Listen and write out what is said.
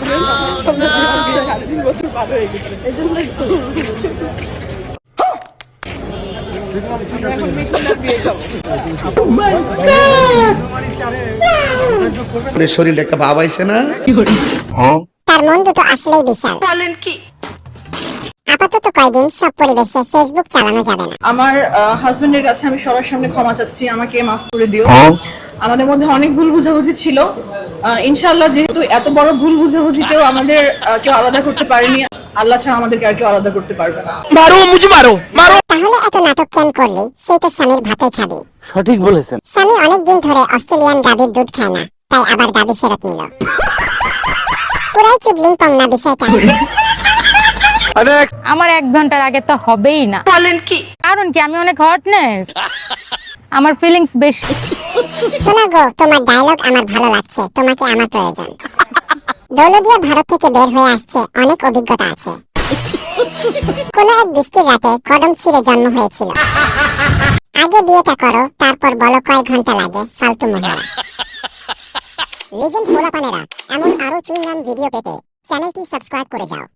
সাড়ে তিন বছর পার হয়ে গেছে এই জন্যই যাব আপনার শরীরে একটা ভাব আইছে না? তার মন দুটো আসলেই বিশাল। বলেন কি? আপাতত কয়দিন সব পরিবেশে ফেসবুক চালানো যাবে না। আমার হাজবেন্ডের কাছে আমি সবার সামনে ক্ষমা চাচ্ছি আমাকে মাফ করে দিও। আমাদের মধ্যে অনেক ভুল বুঝাবুঝি ছিল। আহ, ইনশাআল্লাহ যেহেতু এত বড় ভুল বুঝাবুঝিতেও আমাদের কেউ আলাদা করতে পারেনি আল্লাহ ছাড়া আমাদেরকে আর কেউ আলাদা করতে পারবে না। তাহলে এত নাটক কেন করলি? সেই তো স্বামীর ভাতই খাবি। সঠিক বলেছেন। স্বামী অনেকদিন ধরে অস্ট্রেলিয়ান গাভীর দুধ খায় না তাই আবার গাভী ফেরত নিল। পুরাই চুদলিং পং না বিষয়টা। আমার এক ঘণ্টার আগে তো হবেই না। বলেন কি? কারণ কি আমি অনেক হটনেস আমার ফিলিংস বেশি। শোনা গো, তোমার ডায়লগ আমার ভালো লাগছে, তোমাকে আমার প্রয়োজন। দৌলদিয়া ভারত থেকে বের হয়ে আসছে, অনেক অভিজ্ঞতা আছে। কোনো এক বৃষ্টির রাতে কদম ছিঁড়ে জন্ম হয়েছিল। আগে বিয়েটা করো, তারপর বলো কয় ঘণ্টা লাগে, ফালতু মহিলা লিজেন্ড পোলাপানেরা, এমন আরও চুইংগাম ভিডিও পেতে চ্যানেলটি সাবস্ক্রাইব করে যাও।